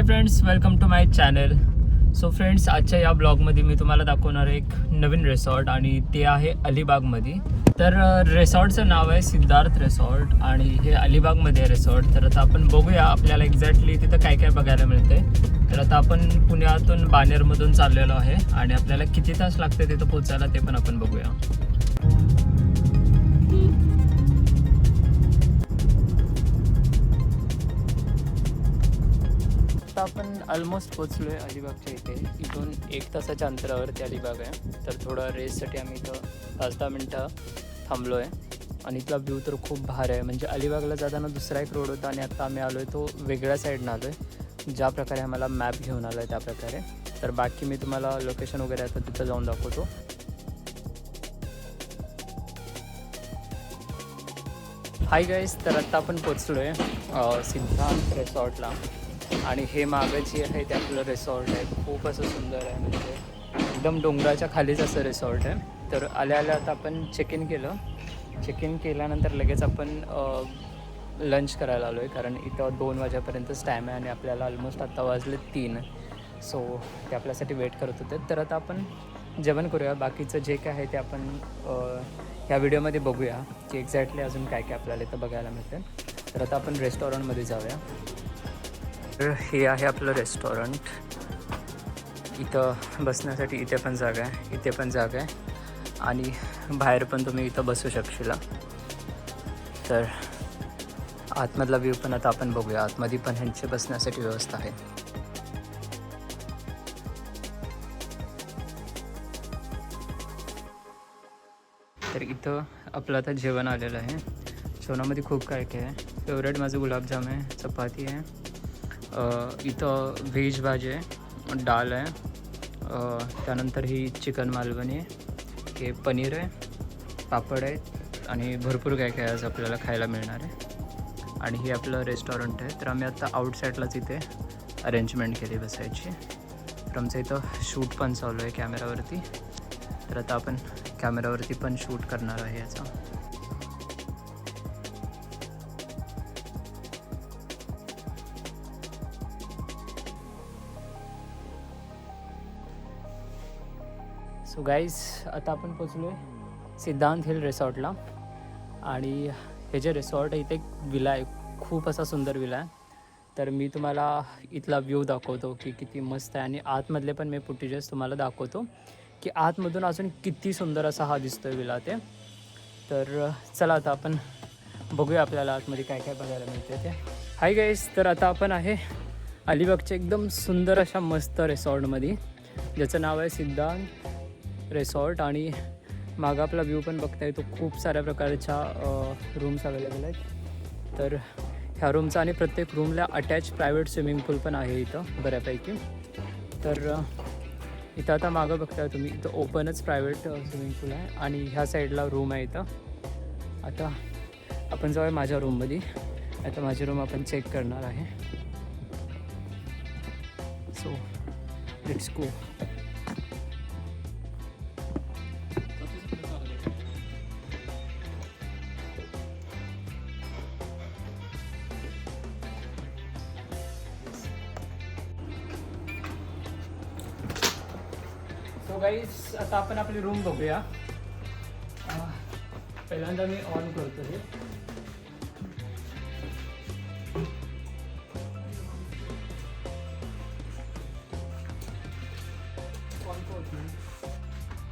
Hi friends welcome to my channel so friends आजच्या या ब्लॉगमध्ये मी तुम्हाला दाखवणार आहे एक नवीन रिसॉर्ट आणि ते आहे अलिबागमध्ये. तर रिसॉर्टचं नाव आहे सिद्धार्थ रिसॉर्ट आणि हे अलिबागमध्ये आहे रिसॉर्ट तर आता आपण बघूया आपल्याला एक्झॅक्टली तिथं काय काय बघायला मिळते तर आता आपण पुण्यातून बानेरमधून चाललेलो आहे आणि आपल्याला किती तास लागते तिथं पोचायला ते पण आपण बघूया. आता आपण ऑलमोस्ट पोचलो आहे अलिबागच्या इथे. इथून एक तासाच्या अंतरावरती अलिबाग आहे. तर थोडं रेससाठी आम्ही इथं पाच दहा मिनटं थांबलो आहे आणि इथला व्ह्यू तर खूप भारी आहे. म्हणजे अलिबागला जाताना दुसरा एक रोड होता आणि आता आम्ही आलो आहे तो वेगळ्या साईडनं आलो आहे ज्या प्रकारे आम्हाला मॅप घेऊन आला आहे त्या प्रकारे. तर बाकी मी तुम्हाला लोकेशन वगैरे आता तिथं जाऊन दाखवतो. हाय गाईज तर आत्ता आपण पोचलो आहे सिद्धांत रिसॉर्टला आणि हे मागं जे आहे ते आपलं रिसॉर्ट आहे. खूप असं सुंदर आहे म्हणजे. एकदम डोंगराच्या खालीच असं रिसॉर्ट आहे. तर आल्या आल्या आता आपण चेक इन केलं. चेक इन केल्यानंतर लगेच आपण लंच करायला आलो आहे कारण इथं दोन वाजेपर्यंतच टाईम आहे आणि आपल्याला ऑलमोस्ट आत्ता वाजले तीन. सो ते आपल्यासाठी वेट करत होते. तर आता आपण जेवण करूया. बाकीचं जे काय आहे ते आपण ह्या व्हिडिओमध्ये बघूया की एक्झॅक्टली अजून काय काय आपल्याला इथं बघायला मिळते तर आता आपण रेस्टॉरंटमध्ये जाऊया. तर हे आहे आपलं रेस्टॉरंट इथं बसण्यासाठी इथे पण जागा आहे इथे पण जागा आहे. आणि बाहेर पण तुम्ही इथं बसू शकशील. तर आतमधला व्ह्यू पण आता आपण बघूया. आतमध्ये पण ह्यांची बसण्यासाठी व्यवस्था आहे. तर इथं आपलं आता जेवण आलेलं आहे. जेवणामध्ये खूप काय काय आहे? फेवरेट माझं गुलाबजाम आहे चपाती आहे. इथं व्हेज भाजी आहे डाळ आहे त्यानंतर ही चिकन मालवणी आहे हे पनीर आहे पापड आहेत आणि भरपूर काय काय आज आपल्याला खायला मिळणार आहे. आणि हे आपलं रेस्टॉरंट आहे तर आम्ही आत्ता आउटसाईडलाच इथे अरेंजमेंट केली बसायची. तर आमचं इथं शूट पण चालू आहे कॅमेरावरती तर आता आपण कॅमेरावरती पण शूट करणार आहे याचा. सो गाईज आता आपण पोचलो आहे सिद्धांत हिल रिसॉर्टला. आणि हे जे रिसॉर्ट आहे इथे एक विला आहे. खूप असा सुंदर विला आहे. तर मी तुम्हाला इथला व्ह्यू दाखवतो की किती मस्त आहे. आणि आतमधले पण मी फुटेजेस तुम्हाला दाखवतो की आतमधून अजून किती सुंदर असा हा दिसतो आहे विला ते. तर चला आता आपण बघूया आपल्याला आतमध्ये काय काय बघायला मिळते ते. हाय गाईज तर आता आपण आहे अलिबागच्या एकदम सुंदर अशा मस्त रिसॉर्टमध्ये. ज्याचं नाव आहे सिद्धांत रिसॉर्ट आणि मागं आपला व्ह्यू पण बघता येतो खूप साऱ्या प्रकारच्या रूम्स अवेलेबल आहेत. तर ह्या रूमचा आणि प्रत्येक रूमला अटॅच प्रायव्हेट स्विमिंग पूल पण आहे इथं बऱ्यापैकी. तर इथं आता मागं बघताय तुम्ही इथं ओपनच प्रायव्हेट स्विमिंग पूल आहे आणि ह्या साईडला रूम आहे इथं. आता आपण जाऊया माझ्या रूममध्ये आता माझी रूम आपण चेक करणार आहे. सो लेट्स गो आता आपण आपली रूम बघूया. पहिल्यांदा मी ऑन करतो हे.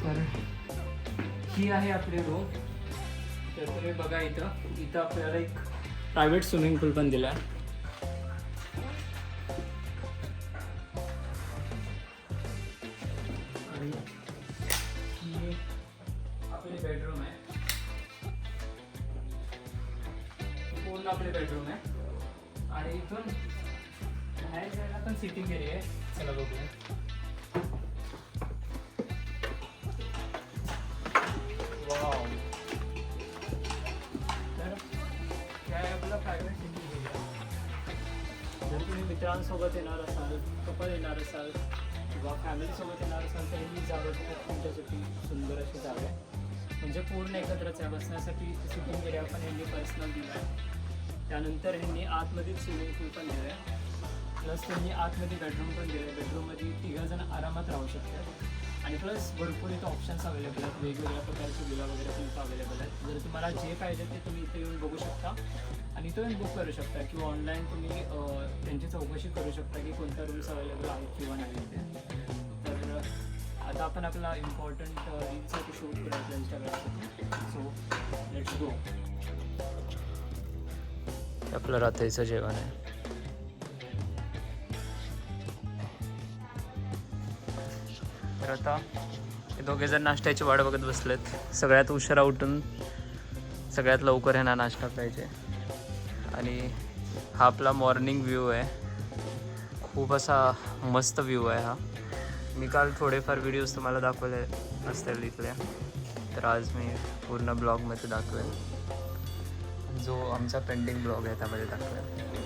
तर ही आहे आपली रूम तर तुम्ही बघा इथं. इथं आपल्याला एक प्रायव्हेट स्विमिंग पूल पण दिला आहे बाहेर जायला पण सिटिंग एरिया आहे. चला बघूया. वाव तर हे आपलं प्रायव्हेट सिटिंग एरिया जर तुम्ही मित्रांसोबत येणार असाल कपल येणार असाल किंवा फॅमिलीसोबत येणार असाल तर ही जागा खूप तुमच्यासाठी सुंदर अशी जागा आहे. म्हणजे पूर्ण एकत्रच आहे बसण्यासाठी सिटिंग एरिया पण यांनी पर्सनल दिला आहे. त्यानंतर ह्यांनी आतमध्येच स्विमिंग पूल पण दिलं आहे प्लस त्यांनी आतमध्ये बेडरूम पण दिले बेडरूममध्ये तिघा जण आरामात राहू शकतात. आणि प्लस भरपूर इथं ऑप्शन्स अवेलेबल आहेत. वेगवेगळ्या प्रकारचे विला वगैरे तुमचं अवेलेबल आहेत. जर तुम्हाला जे पाहिजे ते तुम्ही इथे येऊन बघू शकता. आणि इथं येऊन बुक करू शकता. किंवा ऑनलाईन तुम्ही त्यांची चौकशी करू शकता की कोणत्या रूम्स अवेलेबल आहेत किंवा नाही इथे. तर आता आपण आपला इम्पॉर्टंट रील्ससाठी शूट करायचं इंस्टाग्रामसाठी सो लेट्स गो आपलं रात्रीचं जेवण आहे. तर आता हे दोघे जण नाश्त्याची वाट बघत बसलेत. सगळ्यात उशिरा उठून सगळ्यात लवकर ह्यांना नाश्ता पाहिजे. आणि हा आपला मॉर्निंग व्ह्यू आहे. खूप असा मस्त व्ह्यू आहे हा. मी काल थोडेफार व्हिडिओज तुम्हाला दाखवले असतील इथल्या तर आज मी पूर्ण ब्लॉगमध्ये दाखवेन. जो आमचा पेंडिंग ब्लॉग आहे त्यामध्ये दाखवेल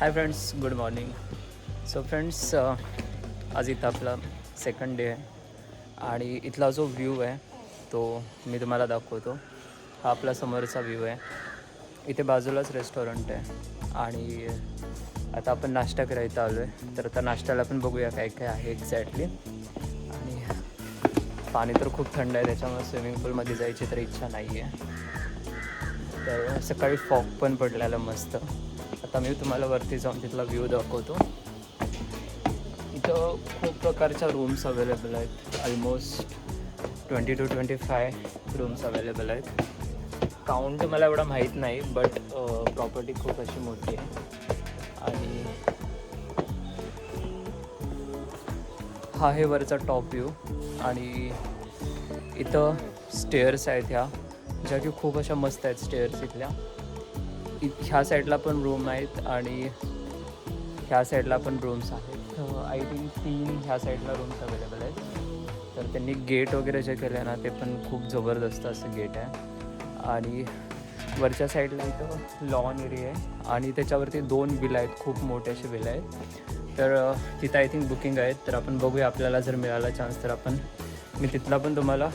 hi friends good morning so friends आज इथं आपला सेकंड डे आहे. आणि इथला जो व्ह्यू आहे तो मी तुम्हाला दाखवतो. हा आपला समोरचा व्ह्यू आहे. इथे बाजूलाच रेस्टॉरंट आहे. आणि आता आपण नाश्ता करायला आलो आहे तर आता नाश्त्याला पण बघूया काय काय आहे एक्झॅक्टली पाणी तर खूप थंड आहे त्याच्यामुळे स्विमिंग पूलमध्ये जायची तर इच्छा नाही आहे तर सकाळी फॉग पण पडलेला मस्त. आता मी तुम्हाला वरती जाऊन तिथला व्ह्यू दाखवतो. इथं खूप प्रकारच्या रूम्स अवेलेबल आहेत. Almost twenty two twenty five rooms available आहेत. काउंट मला एवढा माहीत नाही बट प्रॉपर्टी खूप अशी मोठी आहे. आणि हा आहे वरचा टॉप व्ह्यू आणि इथं स्टेअर्स आहेत ह्या ज्या की खूप अशा मस्त आहेत स्टेअर्स इथल्या. ह्या साईडला पण रूम आहेत आणि ह्या साईडला पण रूम्स आहेत. आय थिंक तीन ह्या साईडला रूम्स अवेलेबल आहेत. तर त्यांनी गेट वगैरे जे केलं आहे ना ते पण खूप जबरदस्त असं गेट आहे. आणि वरच्या साईडला इथं लॉन एरिया आहे. आणि त्याच्यावरती दोन बिल आहेत खूप मोठे असे बिल आहेत. तर तिथं आय थिंक बुकिंग आहेत. तर आपण बघूया आपल्याला जर मिळाला चान्स तर आपण. मी तिथला पण तुम्हाला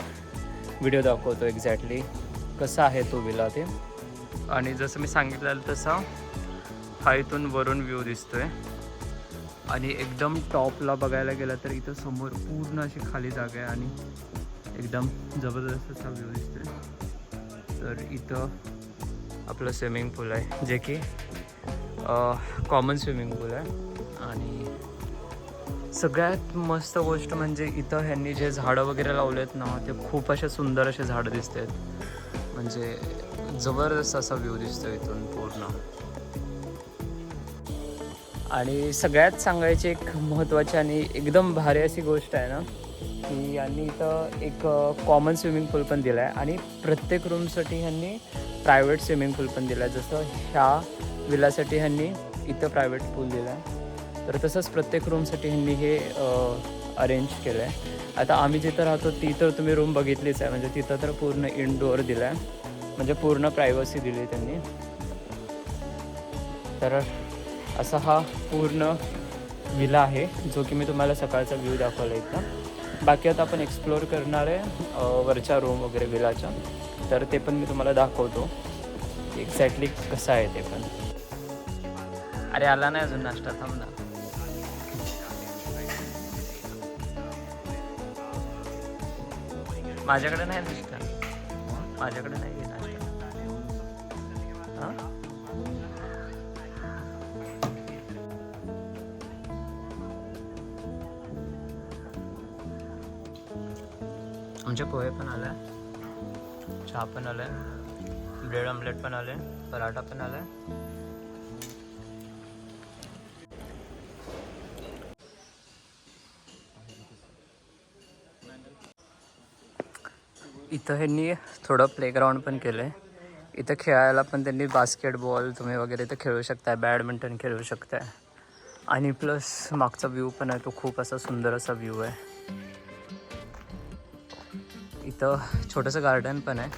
व्हिडिओ दाखवतो एक्झॅक्टली कसा आहे तो विला ते. आणि जसं मी सांगितलेलं तसा हा इथून वरून व्ह्यू आहे आणि एकदम टॉपला बघायला गेलं तर इथं समोर पूर्ण अशी खाली जागा आहे आणि एकदम जबरदस्त असा व्ह्यू आहे तर इथं आपलं स्विमिंग पूल आहे. जे की कॉमन स्विमिंग पूल आहे. आणि सगळ्यात मस्त गोष्ट म्हणजे इथं ह्यांनी जे झाडं वगैरे लावलेत ना ते खूप असे सुंदर असे झाडं दिसत आहेत म्हणजे जबरदस्त असा व्ह्यू दिसतो इथून पूर्ण. आणि सगळ्यात सांगायची एक महत्त्वाची आणि एकदम भारी अशी गोष्ट आहे ना की यांनी इथं एक कॉमन स्विमिंग पूल पण दिला आहे आणि प्रत्येक रूमसाठी ह्यांनी प्रायव्हेट स्विमिंग पूल पण दिला आहे जसं ह्या विलासाठी ह्यांनी इथं प्रायव्हेट पूल दिला आहे तर तसंच प्रत्येक रूमसाठी ह्यांनी हे अरेंज केलं आहे आता आम्ही जिथं राहतो ती तर तुम्ही रूम बघितलीच आहे. म्हणजे तिथं तर पूर्ण इनडोअर दिला आहे म्हणजे पूर्ण प्रायव्हसी दिली त्यांनी. तर असा हा पूर्ण विला आहे जो की मी तुम्हाला सकाळचा व्ह्यू दाखवला इथं. बाकी आता आपण एक्सप्लोअर करणार आहे वरच्या रूम वगैरे विलाच्या तर ते पण मी तुम्हाला दाखवतो एक्झॅक्टली कसं आहे ते पण. अरे आला नाही अजून नाश्ता थांब ना. माझ्याकडे नाही नाश्ता. माझ्याकडे नाही आहे नाश्ता. हां? आमचे पोहे पण आले. चहा पण आले. ब्रेड ऑमलेट पण आले. पराठा पण आलाय इथं ह्यांनी थोडं प्लेग्राऊंड पण केलं आहे इथं खेळायला पण त्यांनी बास्केटबॉल तुम्ही वगैरे इथं खेळू शकताय बॅडमिंटन खेळू शकताय. आणि प्लस मागचा व्ह्यू पण आहे तो खूप असा सुंदर असा व्ह्यू आहे. इथं छोटंसं गार्डन पण आहे.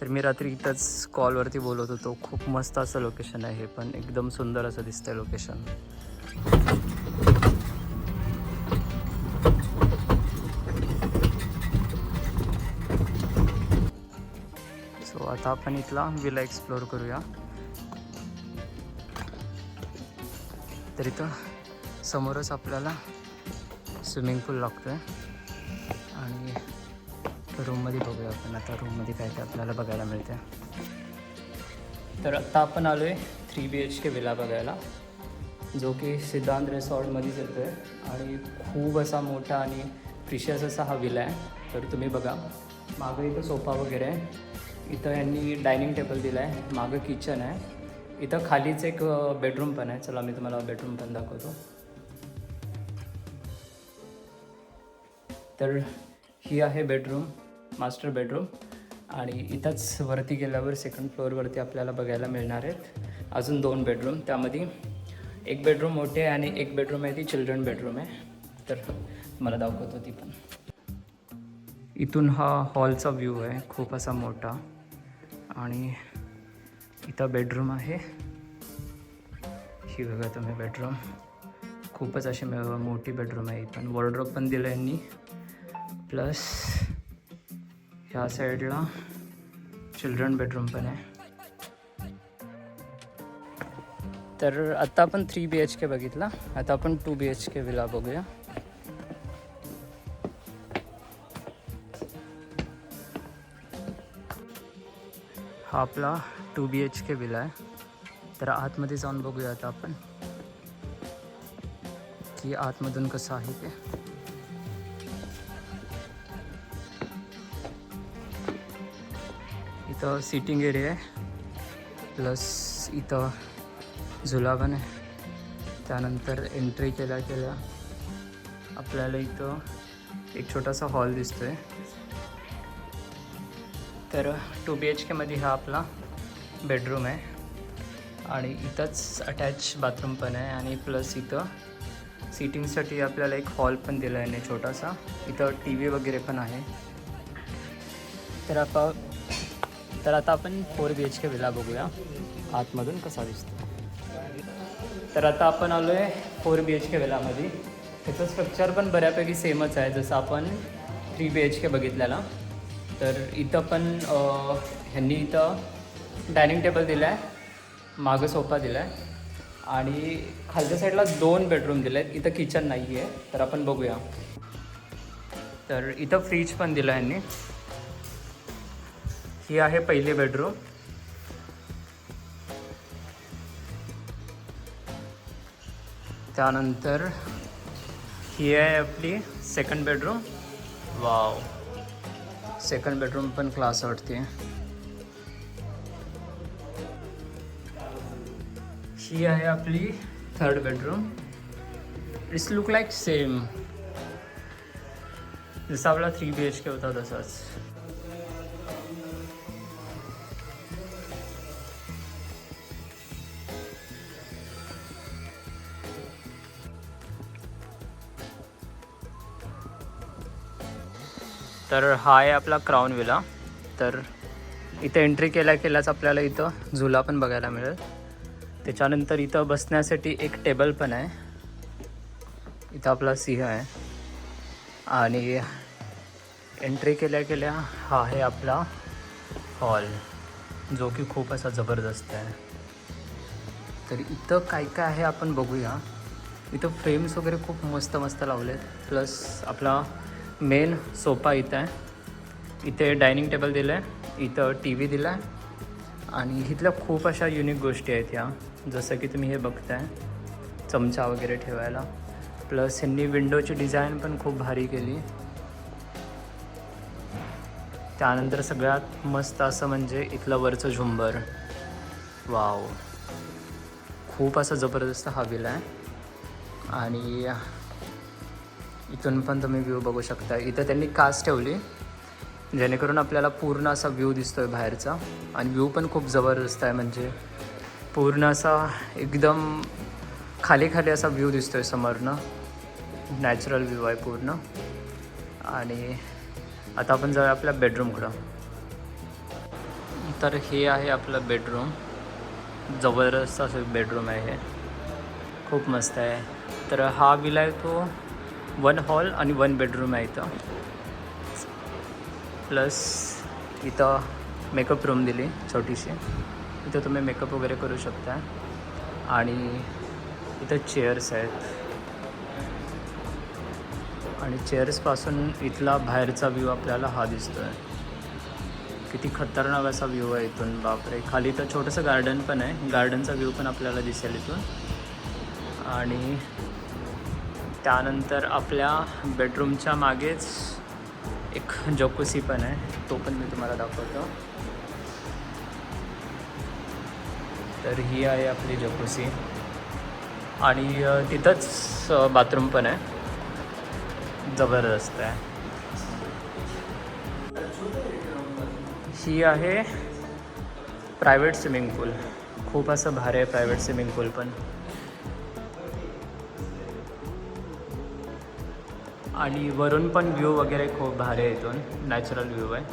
तर मी रात्री इथंच कॉलवरती बोलत होतो. खूप मस्त असं लोकेशन आहे हे पण. एकदम सुंदर असं दिसतं लोकेशन आता आपण इथला विला एक्सप्लोअर करूया. तर इथं समोरच आपल्याला स्विमिंग पूल लागतो आहे आणि रूममध्ये बघूया आपण आता रूममध्ये काय काय आपल्याला बघायला मिळतं तर आत्ता आपण आलो आहे three B H K villa बघायला जो की सिद्धांत रिसॉर्टमध्येच येतो आहे आणि खूप असा मोठा आणि प्रिशियस असा हा विला आहे. तर तुम्ही बघा. मागं इथं सोफा वगैरे आहे. इथं यांनी डायनिंग टेबल दिला आहे मागं किचन आहे. इथं खालीच एक बेडरूम पण आहे. चला मी तुम्हाला बेडरूम पण दाखवतो. तर ही आहे बेडरूम मास्टर बेडरूम आणि इथंच वरती गेल्यावर सेकंड फ्लोअरवरती आपल्याला बघायला मिळणार आहेत. अजून दोन बेडरूम त्यामध्ये एक बेडरूम मोठे आहे आणि एक बेडरूम आहे ती चिल्ड्रन बेडरूम आहे. तर मला दाखवतो ती पण. इथून हा हॉलचा व्ह्यू आहे खूप असा मोठा. आणि इथं बेडरूम आहे. ही बघा तुम्ही बेडरूम खूपच अशी मोठी बेडरूम आहे. इथून वॉर्ड्रॉप पण दिलं यांनी. प्लस ह्या साईडला चिल्ड्रन बेडरूम पण आहे. तर आत्ता आपण थ्री बी एच के बघितला. आता आपण two B H K villa बघूया. हा आपला two B H K villa आहे. तर आतमध्ये जाऊन बघूया आता आपण. की आतमधून कसं आहे ते. इथं सिटिंग एरिया आहे. प्लस इथं झुला आहे. त्यानंतर एंट्री केल्या केल्या आपल्याला इथं एक छोटासा हॉल दिसतो आहे तर टू बी एच केमध्ये हा आपला बेडरूम आहे. आणि इथंच अटॅच बाथरूम पण आहे आणि प्लस इथं सिटिंगसाठी आपल्याला एक हॉल पण दिला आहे छोटासा. इथं टी व्ही वगैरे पण आहे. तर आता तर आता आपण four B H K villa बघूया. आतमधून कसा दिसतो. तर आता आपण आलो आहे फोर बी एच के विलामध्ये त्याचं स्ट्रक्चर पण बऱ्यापैकी सेमच आहे. जसं आपण थ्री बी एच के बघितलेला. तर इथं पण ह्यांनी इथं डायनिंग टेबल दिला आहे मागं सोफा दिला आहे आणि खालच्या साईडला दोन बेडरूम दिले आहेत इथं किचन नाही आहे तर आपण बघूया. तर इथं फ्रीज पण दिलं आहे ह्यांनी. ही आहे पहिली बेडरूम. त्यानंतर ही आहे आपली second bedroom wow second bedroom पण क्लास वाटते ही। आहे आपली third bedroom. It's look like same. जसा आपला थ्री बी एच के होता तसाच तर हा आहे आपला क्राऊन विला तर इथं एंट्री केल्या केल्याच आपल्याला इथं झुला पण बघायला मिळेल. त्याच्यानंतर इथं बसण्यासाठी एक टेबल पण आहे. इथं आपला सिंह आहे. आणि एंट्री केल्या केल्या हा आहे आपला हॉल जो की खूप असा जबरदस्त आहे. तर इथं काय काय आहे आपण बघूया. इथं फ्रेम्स वगैरे खूप मस्त मस्त लावलेत. प्लस आपला मेन सोफा इथं आहे. इथे डायनिंग टेबल दिलं आहे इथं टी व्ही दिला आहे आणि इथल्या खूप अशा युनिक गोष्टी आहेत ह्या जसं की तुम्ही हे बघताय चमचा वगैरे ठेवायला. प्लस ह्यांनी विंडोची डिझाईन पण खूप भारी केली. त्यानंतर सगळ्यात मस्त असं म्हणजे इथलं वरचं झुंबर. वाव खूप असं जबरदस्त हवेला आहे. आणि इथून पण तुम्ही व्ह्यू बघू शकता. इथं त्यांनी काच ठेवली. जेणेकरून आपल्याला पूर्ण असा व्ह्यू आहे बाहेरचा. आणि व्ह्यू पण खूप जबरदस्त आहे म्हणजे पूर्ण असा एकदम खाली खाली असा व्ह्यू आहे समोरनं. नॅचरल व्ह्यू आहे पूर्ण. आणि आता आपण जाऊया आपल्या बेडरूमकडं तर हे आहे आपलं बेडरूम जबरदस्त असं बेडरूम आहे हे. खूप मस्त आहे. तर हा विला आहे तो वन हॉल आणि वन बेडरूम आहे इथं. प्लस इथं मेकअप रूम दिली छोटीशी. इथं तुम्ही मेकअप वगैरे करू शकता. आणि इथं चेअर्स आहेत. आणि चेअर्सपासून इथला बाहेरचा व्ह्यू आपल्याला हा दिसतो आहे किती खतरनाक असा व्ह्यू आहे इथून. बापरे. खाली तर छोटंसं गार्डन पण आहे. गार्डनचा व्ह्यू पण आपल्याला दिसेल इथून. आणि त्यानंतर आपल्या बेडरूमच्या मागेच एक जकुसी पण आहे. तो पण मी तुम्हाला दाखवतो. तर ही आहे आपली जकुसी आणि तिथंच बाथरूम पण आहे. जबरदस्त आहे. ही आहे प्रायव्हेट स्विमिंग पूल खूप असं भारी आहे प्रायव्हेट स्विमिंग पूल पण. आणि वरून पण व्ह्यू वगैरे खूप भारी आहे इथून. नॅचरल व्ह्यू आहे.